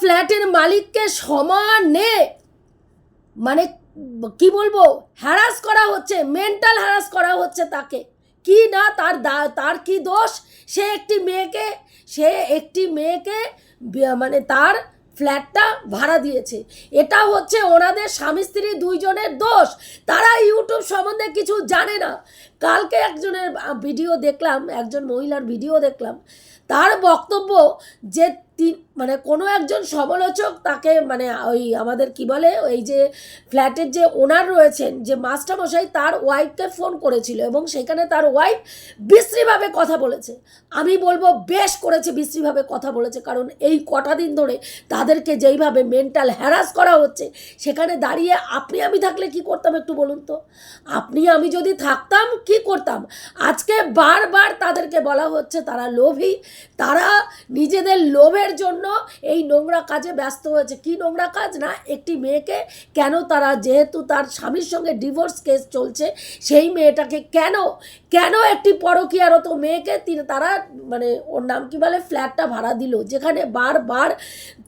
ফ্ল্যাটের মালিককে সমানে মানে কি বলব হ্যারাস করা হচ্ছে মেন্টাল হ্যারাস করা হচ্ছে তাকে। কি না, তার তার কি দোষ? সে একটি মেয়েকে, সে একটি মেয়েকে মানে তার ফ্ল্যাটটা ভাড়া দিয়েছে। এটা হচ্ছে ওনাদের স্বামী স্ত্রী দুইজনের দোষ। তারা ইউটিউব সম্বন্ধে কিছু জানে না। কালকে একজনের ভিডিও দেখলাম, একজন মহিলার ভিডিও দেখলাম। তার বক্তব্য যে তিন মানে কোনো একজন সমালোচক তাকে মানে ওই আমাদের কি বলে ওই যে ফ্ল্যাটের যে ওনার রয়েছেন, যে মাস্টারমশাই তার ওয়াইফকে ফোন করেছিল এবং সেখানে তার ওয়াইফ বিশ্রীভাবে কথা বলেছে। আমি বলব বেশ করেছে, বিশ্রীভাবে কথা বলেছে। কারণ এই কটা দিন ধরে তাদেরকে যেইভাবে মেন্টাল হ্যারাস করা হচ্ছে, সেখানে দাঁড়িয়ে আপনি আমি থাকলে কি করতাম একটু বলুন তো? আপনি আমি যদি থাকতাম, কি করতাম? আজকে বারবার তাদেরকে বলা হচ্ছে তারা লোভী, তারা নিজেদের লোভের জন্য এই নোংরা কাজে ব্যস্ত হয়েছে। কি নোংরা কাজ না? একটি মেয়েকে কেন তারা, যেহেতু তার স্বামীর সঙ্গে ডিভোর্স কেস চলছে, সেই মেয়েটাকে কেন কেন একটি পরকীয়ারত মেয়েকে তিনি, তারা মানে ওর নাম কি বলে? ফ্ল্যাটটা ভাড়া দিল। যেখানে বারবার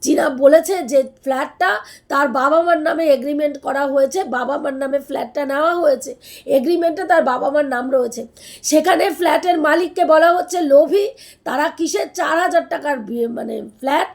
চীনা বলেছে যে ফ্ল্যাটটা তার বাবা মার নামে এগ্রিমেন্ট করা হয়েছে বাবা মার নামে ফ্ল্যাটটা নেওয়া হয়েছে এগ্রিমেন্টে তার বাবা মার নাম রয়েছে। সেখানে ফ্ল্যাটের মালিককে বলা হচ্ছে, লোভী, তারা কিসের চার হাজার টাকার মানে ফ্ল্যাট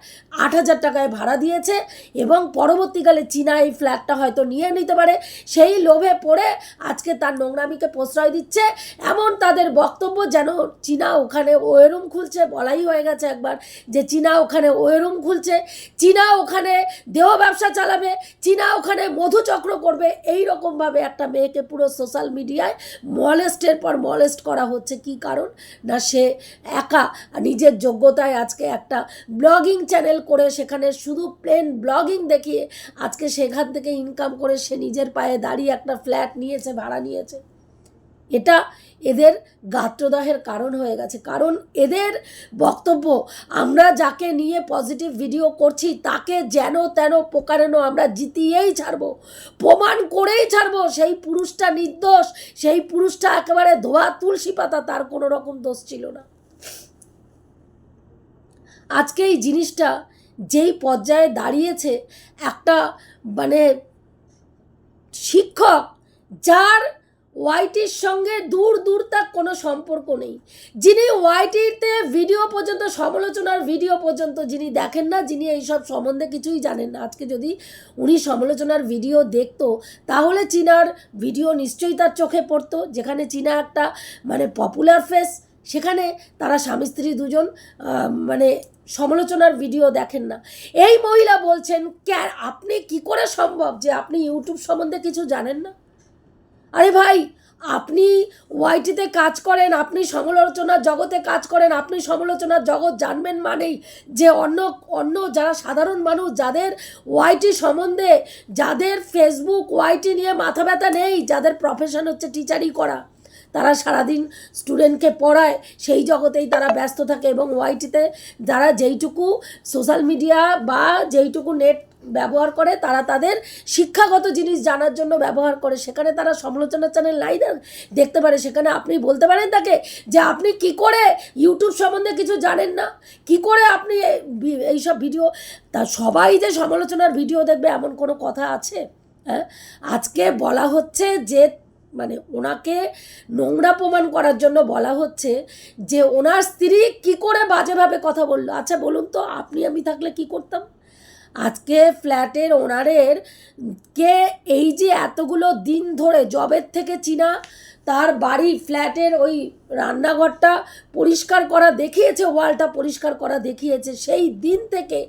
আট হাজার টাকায় ভাড়া দিয়েছে এবং পরবর্তীকালে চীনা এই ফ্ল্যাটটা হয়তো নিয়ে নিতে পারে। সেই লোভে পড়ে আজকে তার নোংরামিকে প্রশ্রয় দিচ্ছে। এমন তাদের বক্তব্য যেন চীনা ওখানে ওয়েরুম খুলছে বলাই হয়ে গেছে একবার যে চীনা ওখানে ওয়েরুম খুলছে। চীনা ওখানে দেহ ব্যবসা চালাবে, চীনা ওখানে মধুচক্র করবে। এই রকমভাবে একটা মেয়েকে পুরো সোশ্যাল মিডিয়ায় মলেস্টের পর মলেস্ট করা হচ্ছে। কি কারণ? না সে একা, নিজের যোগ্যতায় আজকে একটা ব্লগিং চ্যানেল করে সেখানে শুধু প্লেন ব্লগিং দেখিয়ে আজকে সেখান থেকে ইনকাম করে সে নিজের পায়ে দাঁড়িয়ে একটা ফ্ল্যাট নিয়েছে, ভাড়া নিয়েছে। এটা এদের গাত্রদাহের কারণ হয়ে গেছে। কারণ এদের বক্তব্য, আমরা যাকে নিয়ে পজিটিভ ভিডিও করছি, তাকে যেন তেন পোকারেনো আমরা জিতিয়েই ছাড়বো, প্রমাণ করেই ছাড়বো। সেই পুরুষটা নির্দোষ, সেই পুরুষটা একেবারে ধোয়া তুলসী পাতা, তার কোনো রকম দোষ ছিল না। আজকে এই জিনিসটা যেই পর্যায়ে দাঁড়িয়েছে একটা মানে শিক্ষক যার ওয়াইটির সঙ্গে দূর দূর তার কোনো সম্পর্ক নেই। যিনি ওয়াইটিতে ভিডিও পর্যন্ত, সমালোচনার ভিডিও পর্যন্ত যিনি দেখেন না, যিনি এইসব সম্বন্ধে কিছুই জানেন না। আজকে যদি উনি সমালোচনার ভিডিও দেখতো, তাহলে চীনার ভিডিও নিশ্চয়ই তার চোখে পড়তো। যেখানে চীনা একটা মানে পপুলার ফেস সেখানে তারা স্বামী স্ত্রী দুজন মানে সমালোচনার ভিডিও দেখেন না। এই মহিলা বলছেন, ক্যা, আপনি কি করে সম্ভব যে আপনি ইউটিউব সম্বন্ধে কিছু জানেন না? আরে ভাই, আপনি ওয়াইটিতে কাজ করেন, আপনি সমালোচনার জগতে কাজ করেন, আপনি সমালোচনার জগৎ জানবেন মানেই যে অন্য অন্য যারা সাধারণ মানুষ যাদের ওয়াইটি সম্বন্ধে, যাদের ফেসবুক ওয়াইটি নিয়ে মাথা ব্যথা নেই, যাদের প্রফেশন হচ্ছে টিচারই করা। তারা সারাদিন স্টুডেন্টকে পড়ায়, সেই জগতেই তারা ব্যস্ত থাকে এবং ওয়াইটিতে যারা যেইটুকু সোশ্যাল মিডিয়া বা যেইটুকু নেট ব্যবহার করে, তারা তাদের শিক্ষাগত জিনিস জানার জন্য ব্যবহার করে। সেখানে তারা সমালোচনা চ্যানেল নাই দেখতে পারে। সেখানে আপনি বলতে পারেন তাকে যে, আপনি কি করে ইউটিউব সম্বন্ধে কিছু জানেন না? কি করে আপনি এইসব ভিডিও তা সবাই যে সমালোচনার ভিডিও দেখবে, এমন কোনো কথা আছে? হ্যাঁ? আজকে বলা হচ্ছে যে মানে ওনাকে নোংরা প্রমাণ করার জন্য বলা হচ্ছে যে ওনার স্ত্রী কি করে বাজেভাবে কথা বলল। আচ্ছা বলুন তো, আপনি আমি থাকলে কি করতাম? আজকে ফ্ল্যাটের ওনারের, কে এই যে এতগুলো দিন ধরে, জবের থেকে চীনা তার বাড়ি ফ্ল্যাটের ওই রান্নাঘরটা পরিষ্কার করা দেখিয়েছে, ওয়ালটা পরিষ্কার করা দেখিয়েছে। সেই দিন থেকে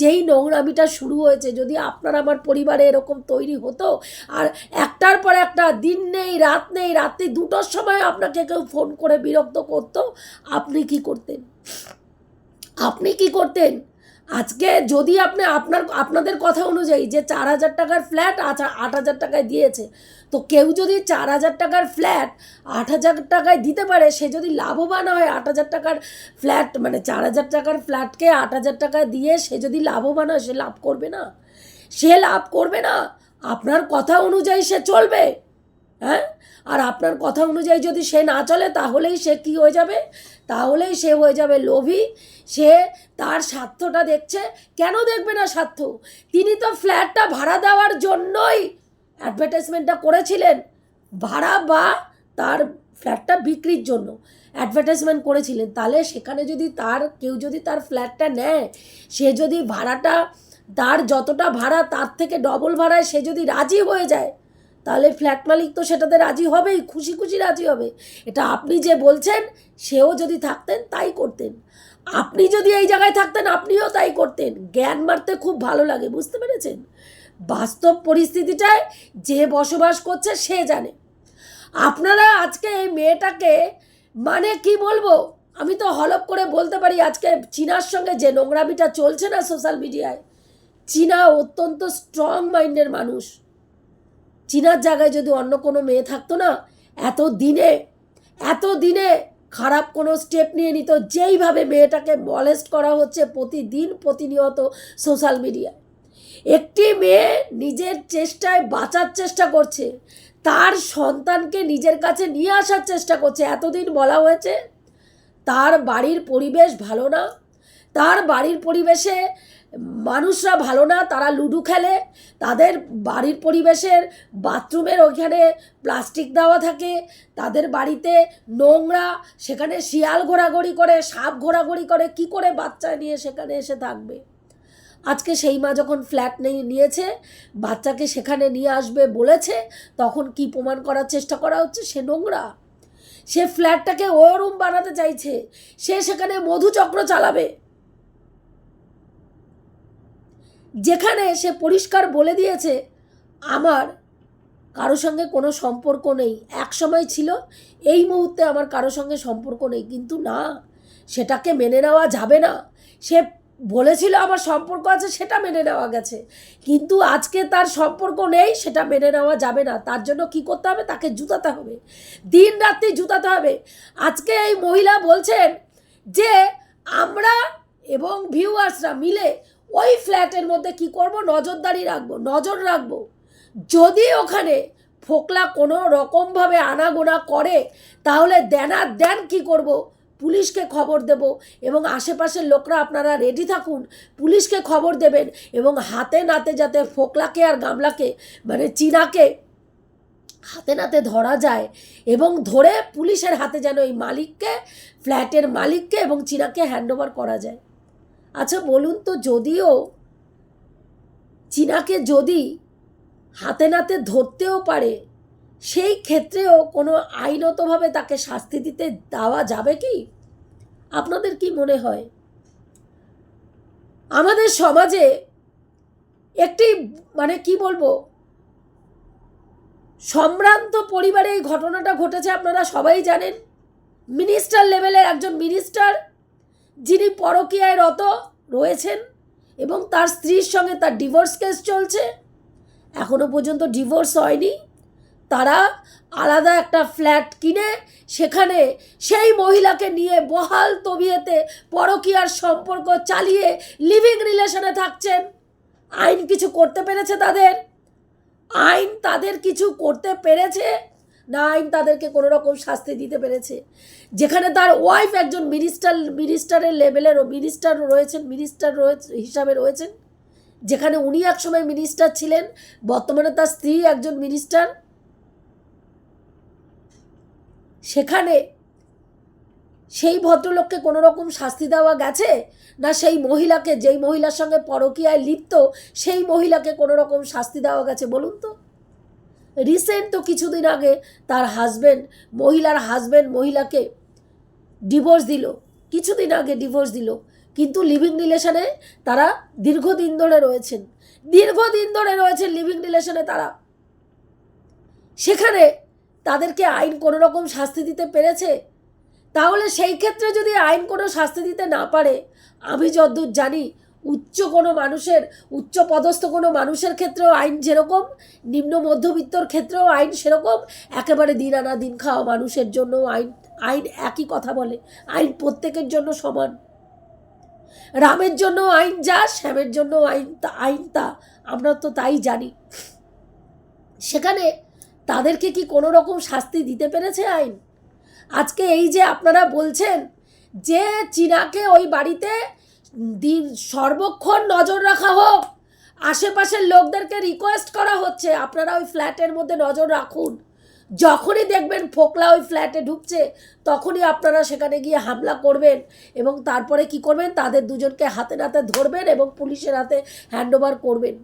যেই নোংরামিটা শুরু হয়েছে, যদি আপনার আমার পরিবারে এরকম তৈরি হতো, আর একটার পর একটা দিন নেই, রাত নেই, রাত্রি দুটোর সময় আপনাকে কেউ ফোন করে বিরক্ত করতো, আপনি কি করতেন? আপনি কি করতেন? আজকে যদি আপনি আপনার, আপনাদের কথা অনুযায়ী যে চার হাজার টাকার ফ্ল্যাট আচ্ছা আট হাজার টাকায় দিয়েছে, তো কেউ যদি চার হাজার টাকার ফ্ল্যাট আট হাজার টাকায় দিতে পারে, সে যদি লাভবান হয় আট হাজার টাকার ফ্ল্যাট মানে চার হাজার টাকার ফ্ল্যাটকে আট হাজার টাকা দিয়ে সে যদি লাভবান হয়, সে লাভ করবে না? সে লাভ করবে না? আপনার কথা অনুযায়ী সে চলবে। হ্যাঁ? আর আপনার কথা অনুযায়ী যদি সে না চলে, তাহলেই সে কি হয়ে যাবে? তাহলেই সে হয়ে যাবে লোভী। সে তার স্বার্থটা দেখছে। কেন দেখবে না স্বার্থ? তিনি তো ফ্ল্যাটটা ভাড়া দেওয়ার জন্যই অ্যাডভার্টাইজমেন্টটা করেছিলেন। ভাড়া বা তার ফ্ল্যাটটা বিক্রির জন্য অ্যাডভার্টাইজমেন্ট করেছিলেন। তাহলে সেখানে যদি তার, কেউ যদি তার ফ্ল্যাটটা নেয়, সে যদি ভাড়াটা, তার যতটা ভাড়া তার থেকে ডবল ভাড়ায় সে যদি রাজি হয়ে যায় তাহলে ফ্ল্যাট মালিক তো সেটাতে রাজি হবেই, খুশি খুশি রাজি হবে। এটা আপনি যে বলছেন, সেও যদি থাকতেন, তাই করতেন। আপনি যদি এই জায়গায় থাকতেন, আপনিও তাই করতেন। জ্ঞান মারতে খুব ভালো লাগে, বুঝতে পেরেছেন? বাস্তব পরিস্থিতিটায় যে বসবাস করছে, সে জানে। আপনারা আজকে এই মেয়েটাকে মানে কি বলব, আমি তো হলপ করে বলতে পারি, আজকে চীনার সঙ্গে যে নোংরামিটা চলছে না সোশ্যাল মিডিয়ায় চীনা অত্যন্ত স্ট্রং মাইন্ডের মানুষ। চীনার জায়গায় যদি অন্য কোনো মেয়ে থাকতো না এত দিনে এত দিনে খারাপ কোনো স্টেপ নিয়ে নিত, যেইভাবে মেয়েটাকে মলেস্ট করা হচ্ছে প্রতিদিন প্রতিনিয়ত সোশ্যাল মিডিয়ায় একটি মেয়ে নিজের চেষ্টায় বাঁচার চেষ্টা করছে, তার সন্তানকে নিজের কাছে নিয়ে আসার চেষ্টা করছে, এতদিন বলা হয়েছে, তার বাড়ির পরিবেশ ভালো না তার বাড়ির পরিবেশে মানুষরা ভালো না, তারা লুডো খেলে। তাদের বাড়ির পরিবেশের বাথরুমের ওইখানে প্লাস্টিক দেওয়া থাকে। তাদের বাড়িতে নোংরা, সেখানে শিয়াল ঘোরাঘুরি করে, সাপ ঘোরাঘুরি করে, কি করে বাচ্চা নিয়ে সেখানে এসে থাকবে? আজকে সেই মা যখন ফ্ল্যাট নেই, নিয়েছে, বাচ্চাকে সেখানে নিয়ে আসবে বলেছে, তখন কি প্রমাণ করার চেষ্টা করা হচ্ছে? সে নোংরা। সে ফ্ল্যাটটাকে ও রুম বানাতে চাইছে। সে সেখানে মধুচক্র চালাবে। যেখানে সে পরিষ্কার বলে দিয়েছে, আমার কারও সঙ্গে কোনো সম্পর্ক নেই। এক সময় ছিল, এই মুহূর্তে আমার কারও সঙ্গে সম্পর্ক নেই। কিন্তু না, সেটাকে মেনে নেওয়া যাবে না। সে বলেছিল আমার সম্পর্ক আছে, সেটা মেনে নেওয়া গেছে। কিন্তু আজকে তার সম্পর্ক নেই, সেটা মেনে নেওয়া যাবে না। তার জন্য কি করতে হবে? তাকে জুতাতে হবে। দিন রাত্রি জুতাতে হবে। আজকে এই মহিলা বলছেন যে, আমরা এবং ভিউয়ার্সরা মিলে ওই ফ্ল্যাটের মধ্যে কি করব? নজরদারি রাখব, নজর রাখব। যদি ওখানে ফোকলা কোনো রকমভাবে আনাগোনা করে, তাহলে দেনা দেন কি করব? পুলিশকে খবর দেব এবং আশেপাশের লোকরা আপনারা রেডি থাকুন, পুলিশকে খবর দেবেন এবং হাতে নাতে যাতে ফোকলাকে আর গামলাকে মানে চীনাকে হাতে নাতে ধরা যায় এবং ধরে পুলিশের হাতে যেন এই মালিককে, ফ্ল্যাটের মালিককে এবং চীনাকে হ্যান্ডওভার করা যায়। আচ্ছা বলুন তো, যদিও চীনাকে যদি হাতে নাতে ধরতেও পারে, সেই ক্ষেত্রেও কোনো আইনতভাবে তাকে শাস্তি দিতে দেওয়া যাবে কি? আপনাদের কি মনে হয়? আমাদের সমাজে একটি মানে কি বলব, সম্ভ্রান্ত পরিবারে এই ঘটনাটা ঘটেছে, আপনারা সবাই জানেন। মিনিস্টার লেভেলের একজন মিনিস্টার যিনি পরকীয়ায় রত, রয়েছেন এবং তার স্ত্রীর সঙ্গে তার ডিভোর্স কেস চলছে। এখনও পর্যন্ত ডিভোর্স হয়নি। তারা আলাদা একটা ফ্ল্যাট কিনে সেখানে সেই মহিলাকে নিয়ে বহাল তবিয়েতে পরকীয়ার সম্পর্ক চালিয়ে লিভিং রিলেশনে থাকছেন। আইন কিছু করতে পেরেছে তাদের। আইন তাদের কিছু করতে পেরেছে না আইন তাদেরকে কোনো রকম শাস্তি দিতে পেরেছে। যেখানে তার ওয়াইফ একজন মিনিস্টার মিনিস্টারের লেভেলের মিনিস্টার রয়েছেন মিনিস্টার রয়েছে হিসাবে রয়েছেন। যেখানে উনি একসময় মিনিস্টার ছিলেন, বর্তমানে তার স্ত্রী একজন মিনিস্টার সেখানে সেই ভদ্রলোককে কোনো রকম শাস্তি দেওয়া গেছে? না সেই মহিলাকে, যেই মহিলার সঙ্গে পরকীয়ায় লিপ্ত, সেই মহিলাকে কোনো রকম শাস্তি দেওয়া গেছে? বলুন তো। রিসেন্ট তো কিছুদিন আগে তার হাজব্যান্ড মহিলার হাজব্যান্ড মহিলাকে ডিভোর্স দিল। কিছুদিন আগে ডিভোর্স দিল। কিন্তু লিভিং রিলেশনে তারা দীর্ঘদিন ধরে রয়েছেন। দীর্ঘদিন ধরে রয়েছেন লিভিং রিলেশনে তারা। সেখানে তাদেরকে আইন কোনো রকম শাস্তি দিতে পেরেছে? তাহলে সেই ক্ষেত্রে যদি আইন কোনো শাস্তি দিতে না পারে, আমি যতদূর জানি উচ্চ কোনো মানুষের, উচ্চ পদস্থ কোনো মানুষের ক্ষেত্রেও আইন যেরকম নিম্ন মধ্যবিত্তর ক্ষেত্রেও আইন সেরকম, একেবারে দিন আনা দিন খাওয়া মানুষের জন্য আইন আইন একই কথা বলে, আইন প্রত্যেকের জন্য সমান। রামের জন্য আইন যা, শ্যামের জন্য আইন তা আইন তা, আমরা তো তাই জানি। সেখানে তাদেরকে কি কোনো রকম শাস্তি দিতে পেরেছে আইন? আজকে এই যে আপনারা বলছেন যে চীনাকে ওই বাড়িতে সর্বক্ষণ নজর রাখা হোক। আশেপাশের লোকদেরকে রিকোয়েস্ট করা হচ্ছে, আপনারা ওই ফ্ল্যাটের মধ্যে নজর রাখুন। যখনই দেখবেন ফোকলা ওই ফ্ল্যাটে ঢুকছে, তখনই আপনারা সেখানে গিয়ে হামলা করবেন এবং তারপরে কি করবেন? তাদের দুজনকে হাতে নাতে ধরবেন এবং পুলিশের হাতে হ্যান্ড ওভার করবেন।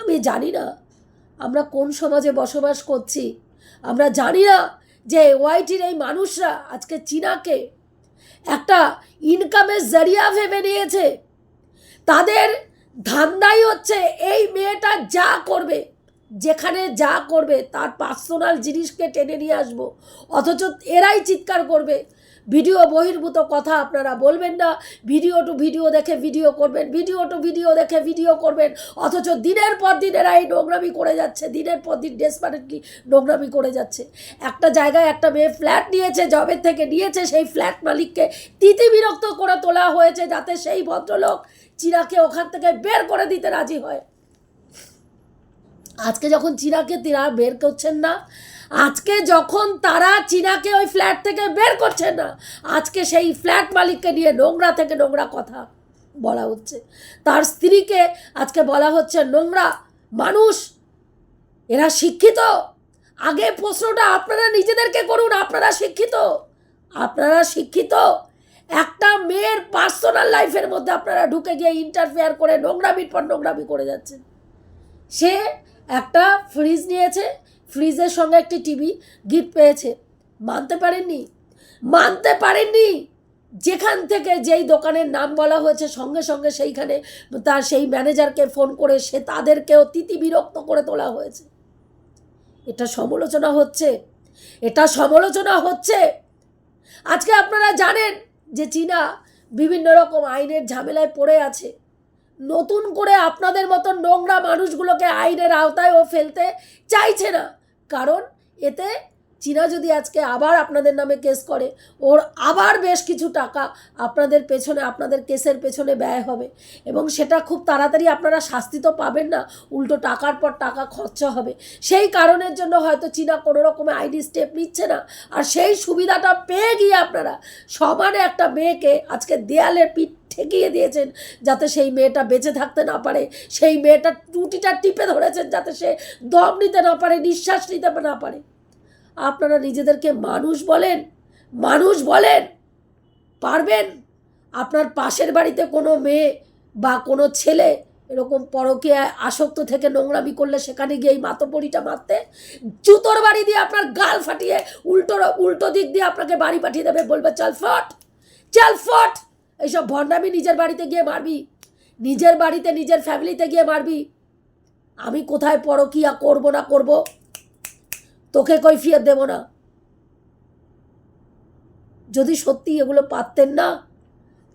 আমি জানি না আমরা কোন সমাজে বসবাস করছি। আমরা জানি না যে ওয়াইটির এই মানুষরা আজকে চীনাকে একটা ইনকামের জরিয়া ভেবে নিয়েছে। তাদের ধান্দাই হচ্ছে এই মেয়েটা যা করবে, যেখানে যা করবে, তার পার্সোনাল জিনিসকে টেনে নিয়ে আসব। অথচ এরাই চিৎকার করবে ভিডিও বহির্ভূত কথা আপনারা বলবেন না। ভিডিও টু ভিডিও দেখে ভিডিও করবেন, ভিডিও টু ভিডিও দেখে ভিডিও করবেন। অথচ দিনের পর দিন এরা এই নোংরামি করে যাচ্ছে, দিনের পর দিন ডেসপারেটলি নোংরামি করে যাচ্ছে। একটা জায়গায় একটা মেয়ে ফ্ল্যাট নিয়েছে, জবের থেকে নিয়েছে, সেই ফ্ল্যাট মালিককে তিতি বিরক্ত করে তোলা হয়েছে যাতে সেই ভদ্রলোক চিরাকে ওখান থেকে বের করে দিতে রাজি হয়। আজকে যখন চীনাকে তারা বের করছেন না আজকে যখন তারা চীনাকে ওই ফ্ল্যাট থেকে বের করছে না, আজকে সেই ফ্ল্যাট মালিককে নিয়ে নোংরা থেকে নোংরা কথা বলা হচ্ছে। তার স্ত্রীকে আজকে বলা হচ্ছে, নোংরা মানুষ, এরা শিক্ষিত। আগে প্রশ্নটা আপনারা নিজেদেরকে করুন, আপনারা শিক্ষিত। আপনারা শিক্ষিত। একটা মেয়ের পার্সোনাল লাইফের মধ্যে আপনারা ঢুকে গিয়ে ইন্টারফেয়ার করে নোংরামির পর নোংরামি করে যাচ্ছেন। সে একটা ফ্রিজ নিয়েছে ফ্রিজের সঙ্গে একটি টিভি গিফট পেয়েছে। মানতে পারেননি? মানতে পারেননি! যেখান থেকে যেই দোকানের নাম বলা হয়েছে, সঙ্গে সঙ্গে সেইখানে তার সেই ম্যানেজারকে ফোন করে সে তাদেরকেও তিতি বিরক্ত করে তোলা হয়েছে। এটা সমালোচনা হচ্ছে। এটা সমালোচনা হচ্ছে! আজকে আপনারা জানেন যে চীনা বিভিন্ন রকম আইনের ঝামেলায় পড়ে আছে। নতুন করে আপনাদের মতন নোংরা মানুষগুলোকে আইনের আওতায় ও ফেলতে চাইছে না। কারণ এতে চীনা যদি আজকে আবার আপনাদের নামে কেস করে, ওর আবার বেশ কিছু টাকা আপনাদের পেছনে, আপনাদের কেসের পেছনে ব্যয় হবে। এবং সেটা খুব তাড়াতাড়ি আপনারা শাস্তি তো পাবেন না, উল্টো টাকার পর টাকা খরচা হবে। সেই কারণের জন্য হয়তো চীনা কোনো রকমের আইডি স্টেপ নিচ্ছে না। আর সেই সুবিধাটা পেয়ে গিয়ে আপনারা সমানে একটা মেয়েকে আজকে দেয়ালের পিঠ ঠেকিয়ে দিয়েছেন যাতে সেই মেয়েটা বেঁচে থাকতে না পারে। সেই মেয়েটার টুটিটা টিপে ধরেছেন যাতে সে দম নিতে না পারে, নিঃশ্বাস নিতে না পারে। আপনারা নিজেদেরকে মানুষ বলেন মানুষ বলেন, পারবেন? আপনার পাশের বাড়িতে কোনো মেয়ে বা কোনো ছেলে এরকম পরকীয়ায় আসক্ত থেকে নোংরামি করলে সেখানে গিয়ে এই মাতপড়িটা মারতে, জুতোর বাড়ি দিয়ে আপনার গাল ফাটিয়ে উল্টো উল্টো দিক দিয়ে আপনাকে বাড়ি পাঠিয়ে দেবে, বলবে, চল ফট, চাল ফট এইসব ভণ্ডামি নিজের বাড়িতে গিয়ে মারবি। নিজের বাড়িতে, নিজের ফ্যামিলিতে গিয়ে মারবি। আমি কোথায় পরকিয়া করব না করব? তোকে কই কৈফিয়ত দেব না। যদি সত্যি এগুলো পারতেন না,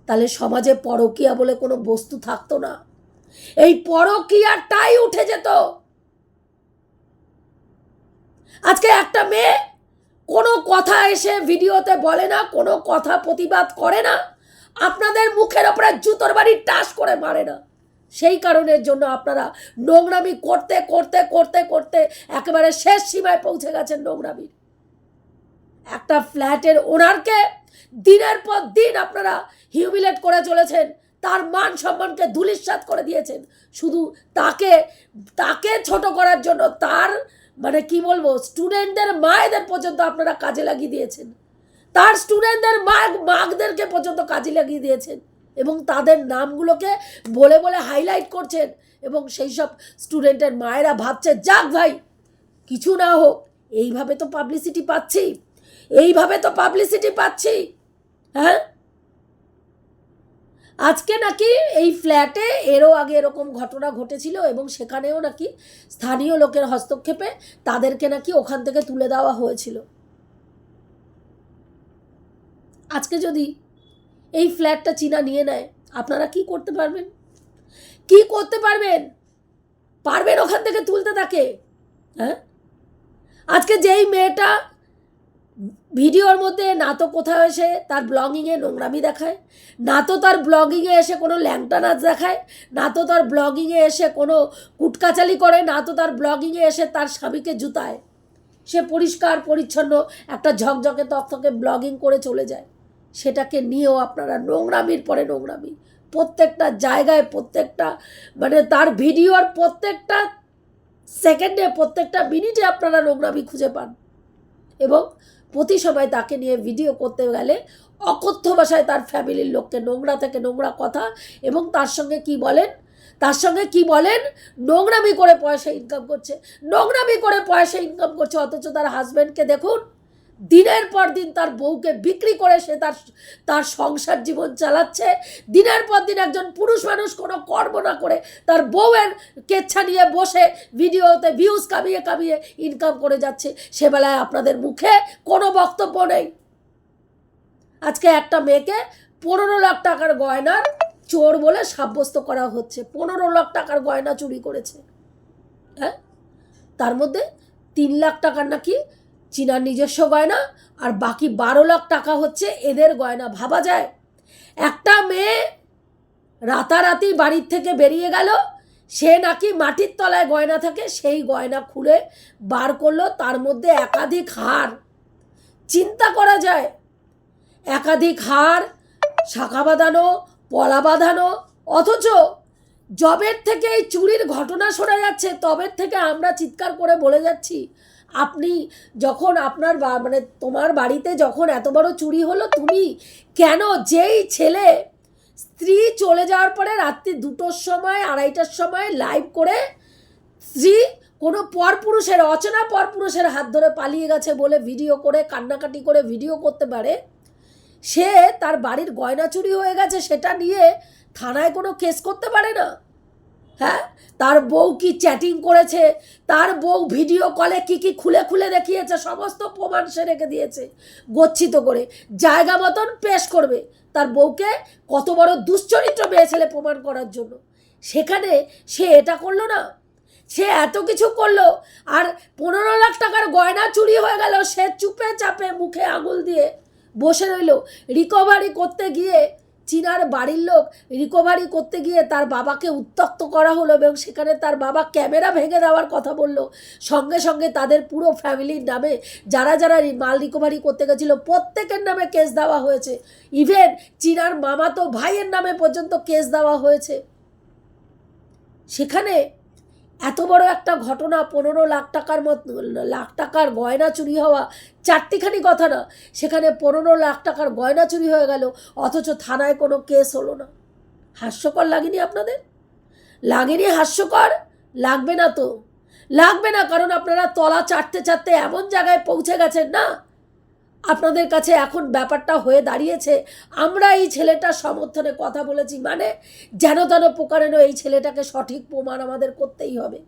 তাহলে সমাজে পরকিয়া বলে কোনো বস্তু থাকতো না। এই পরকিয়াটাই উঠে যেত। আজকে একটা মেয়ে কোনো কথা এসে ভিডিওতে বলে না, কোনো কথা প্রতিবাদ করে না। আপনাদের মুখের ওপরে জুতোর বাড়ি টাস করে মারে না। সেই কারণের জন্য আপনারা নোংরামি করতে করতে করতে করতে একেবারে শেষ সীমায় পৌঁছে গেছেন নোংরামির। একটা ফ্ল্যাটের ওনারকে দিনের পর দিন আপনারা হিউমিলেট করে চলেছেন, তার মান সম্মানকে ধুলিস্বাদ করে দিয়েছেন। শুধু তাকে তাকে ছোট করার জন্য তার মানে কি বলব, স্টুডেন্টদের, মায়েদের পর্যন্ত আপনারা কাজে লাগিয়ে দিয়েছেন। তার স্টুডেন্টদের মাগ, মাগদেরকে পর্যন্ত কাজে লাগিয়ে দিয়েছেন এবং তাদের নামগুলোকে বলে বলে হাইলাইট করছেন এবং সেই সব স্টুডেন্টের মায়েরা ভাবছে, যাক ভাই, কিছু না হোক, এইভাবে তো পাবলিসিটি পাচ্ছি, এইভাবে তো পাবলিসিটি পাচ্ছি হ্যাঁ? আজকে নাকি এই ফ্ল্যাটে এরও আগে এরকম ঘটনা ঘটেছিল এবং সেখানেও নাকি স্থানীয় লোকের হস্তক্ষেপে তাদেরকে নাকি ওখান থেকে তুলে দেওয়া হয়েছিল। আজকে যদি এই ফ্ল্যাটটা চীনা নিয়ে নেয়, আপনারা কি করতে পারবেন? কি করতে পারবেন? পারবেন ওখান থেকে তুলতে তাকে? হ্যাঁ? আজকে যেই মেয়েটা ভিডিওর মধ্যে না তো কোথাও এসে তার ব্লগিংয়ে নোংরামি দেখায়, না তো তার ব্লগিংয়ে এসে কোনো ল্যাংটা নাচ দেখায়, না তো তার ব্লগিংয়ে এসে কোনো কুটকাচালি করে, না তো তার ব্লগিংয়ে এসে তার স্বামীকে জুতায়। সে পরিষ্কার, পরিচ্ছন্ন একটা ঝকঝকে, তকতকে ব্লগিং করে চলে যায়। সেটাকে নিয়েও আপনারা নোংরামির পরে নোংরামি। প্রত্যেকটা জায়গায় প্রত্যেকটা মানে তার ভিডিওর প্রত্যেকটা সেকেন্ডে, প্রত্যেকটা মিনিটে আপনারা নোংরামি খুঁজে পান। এবং প্রতি সময় তাকে নিয়ে ভিডিও করতে গেলে অকথ্য ভাষায় তার ফ্যামিলির লোককে নোংরা থেকে নোংরা কথা এবং তার সঙ্গে কি বলেন? তার সঙ্গে কি বলেন? নোংরামি করে পয়সা ইনকাম করছে। নোংরামি করে পয়সা ইনকাম করছে, অথচ তার হাজব্যান্ডকে দেখুন দিনের পর দিন তার বউকে বিক্রি করে সে তার তার সংসার জীবন চালাচ্ছে। দিনের পর দিন একজন পুরুষ মানুষ কোনো কর্ম না করে তার বউয়ের কেচ্ছা নিয়ে বসে ভিডিওতে ভিউজ কামিয়ে কামিয়ে ইনকাম করে যাচ্ছে। সে বেলায় আপনাদের মুখে কোনো বক্তব্য নেই। আজকে একটা মেয়েকে পনেরো লাখ টাকার গয়নার চোর বলে সাব্যস্ত করা হচ্ছে। পনেরো লাখ টাকার গয়না চুরি করেছে। হ্যাঁ? তার মধ্যে তিন লাখ টাকার নাকি চীনার নিজস্ব গয়না আর বাকি বারো লাখ টাকা হচ্ছে এদের গয়না। ভাবা যায়? একটা মেয়ে রাতারাতি বাড়ির থেকে বেরিয়ে গেল, সে নাকি মাটির তলায় গয়না থাকে, সেই গয়না খুলে বার করল, তার মধ্যে একাধিক হার। চিন্তা করা যায়? একাধিক হার, শাখা বাঁধানো, পলা বাঁধানো, অথচ জবের থেকে এই চুরির ঘটনা শোনা যাচ্ছে, তবের থেকে আমরা চিৎকার করে বলে যাচ্ছি আপনি যখন আপনার মানে তোমার বাড়িতে যখন এত বড় চুরি হলো, তুমি কেন যেই ছেলে স্ত্রী চলে যাওয়ার পরে রাত্রি দুটোর সময়, আড়াইটার সময় লাইভ করে স্ত্রী কোনো পরপুরুষের, অচেনা পরপুরুষের হাত ধরে পালিয়ে গেছে বলে ভিডিও করে, কান্নাকাটি করে ভিডিও করতে পারে, সে তার বাড়ির গয়না চুরি হয়ে গেছে, সেটা নিয়ে থানায় কোনো কেস করতে পারে না? হ্যাঁ? তার বউ কি চ্যাটিং করেছে? তার বউ ভিডিও কলে কি কি খুলে খুলে দেখিয়েছে? সমস্ত প্রমাণ সে রেখে দিয়েছে। গচ্ছিত করে। জায়গা মতন পেশ করবে। তার বউকে কত বড় দুশ্চরিত্র মেয়ে ছেলে প্রমাণ করার জন্য। সেখানে সে এটা করল না। সে এত কিছু করল। আর পনেরো লাখ টাকার গয়না চুরি হয়ে গেল। সে চুপে চাপে মুখে আঙুল দিয়ে বসে রইল। রিকভারি করতে গিয়ে চীনার বাড়ির লোক রিকভারি করতে গিয়ে তার বাবাকে উত্তক্ত করা হলো এবং সেখানে তার বাবা ক্যামেরা ভেঙে দেওয়ার কথা বলল। সঙ্গে সঙ্গে তাদের পুরো ফ্যামিলির নামে যারা যারা মাল রিকভারি করতে গেছিল, প্রত্যেকের নামে কেস দেওয়া হয়েছে। ইভেন চীনার মামাতো ভাইয়ের নামে পর্যন্ত কেস দেওয়া হয়েছে। সেখানে এত বড় একটা ঘটনা, পনেরো লাখ টাকার মতো, লাখ টাকার গয়না চুরি হওয়া চারটিখানি কথা না, সেখানে পনেরো লাখ টাকার গয়না চুরি হয়ে গেল, অথচ থানায় কোনো কেস হলো না। হাস্যকর লাগেনি আপনাদের? লাগেনি হাস্যকর? লাগবে না তো। লাগবে না, কারণ আপনারা তলা চাটতে চাটতে এমন জায়গায় পৌঁছে গেছেন না? আপনাদের কাছে এখন ব্যাপারটা হয়ে দাঁড়িয়েছে, আমরা এই ছেলেটার সমর্থনে কথা বলেছি। মানে যেন তেন প্রকারেণ এই ছেলেটাকে সঠিক প্রমাণ আমাদের করতেই হবে।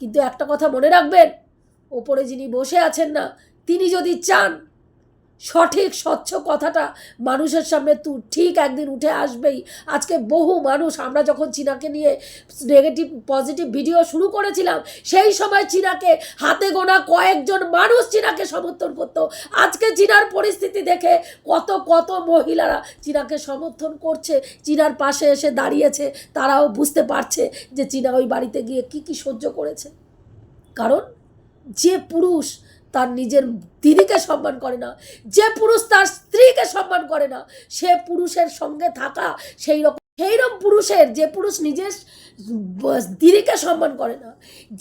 কিন্তু একটা কথা মনে রাখবেন, ওপরে যিনি বসে আছেন না, তিনি যদি চান সঠিক, স্বচ্ছ কথাটা মানুষের সামনে তু, ঠিক একদিন উঠে আসবেই। আজকে বহু মানুষ, আমরা যখন চীনাকে নিয়ে নেগেটিভ পজিটিভ ভিডিও শুরু করেছিলাম, সেই সময় চীনাকে হাতে গোনা কয়েকজন মানুষ চীনাকে সমর্থন করতো। আজকে চীনার পরিস্থিতি দেখে কত কত মহিলারা চীনাকে সমর্থন করছে, চীনার পাশে এসে দাঁড়িয়েছে, তারাও বুঝতে পারছে যে চীনা ওই বাড়িতে গিয়ে কি কি সহ্য করেছে। কারণ যে পুরুষ তার নিজের দিদিকে সম্মান করে না, যে পুরুষ তার স্ত্রীকে সম্মান করে না, সে পুরুষের সঙ্গে থাকা সেই রকম সেইরকম পুরুষের যে পুরুষ নিজের দিদিকে সম্মান করে না,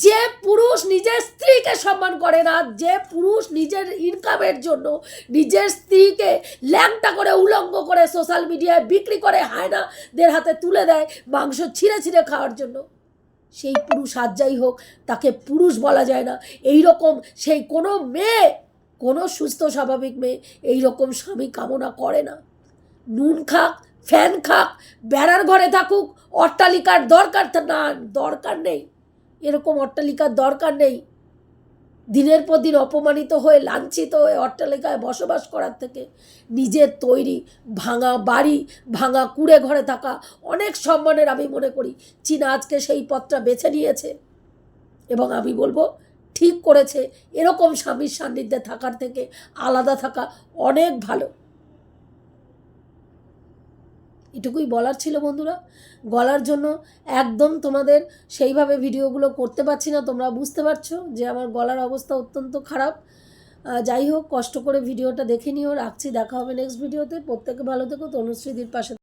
যে পুরুষ নিজের স্ত্রীকে সম্মান করে না, যে পুরুষ নিজের ইনকামের জন্য নিজের স্ত্রীকে ল্যাংটা করে উলঙ্গ করে সোশ্যাল মিডিয়ায় বিক্রি করে হায়নাদের হাতে তুলে দেয় মাংস ছিঁড়ে ছিঁড়ে খাওয়ার জন্য। সেই পুরুষ আর যাই হোক, তাকে পুরুষ বলা যায় না। এই রকম সেই কোনো মেয়ে, কোনো সুস্থ স্বাভাবিক মেয়ে এই রকম স্বামী কামনা করে না। নুন খাক, ফ্যান খাক, বেড়ার ঘরে থাকুক, অট্টালিকার দরকার না, দরকার নেই। এরকম অট্টালিকার দরকার নেই। দিনের পর দিন অপমানিত হয়ে, লাঞ্ছিত হয়ে অট্টালিকায় বসবাস করার থেকে নিজের তৈরি, ভাঙা বাড়ি, ভাঙা কুড়ে ঘরে থাকা অনেক সম্মানের আমি মনে করি। চীন আজকে সেই পথটা বেছে নিয়েছে এবং আমি বলব, ঠিক করেছে। এরকম স্বামীর সান্নিধ্যে থাকার থেকে আলাদা থাকা অনেক ভালো। এটুকুই বলার ছিল বন্ধুরা। গলার জন্য একদম তোমাদের সেইভাবে ভিডিওগুলো করতে পারছি না, তোমরা বুঝতে পারছ যে আমার গলার অবস্থা অত্যন্ত খারাপ। যাই হোক, কষ্ট করে ভিডিওটা দেখে নিও, রাখছি, দেখা হবে নেক্সট ভিডিওতে প্রত্যেকে ভালো থেকো তনুশ্রীদির পাশে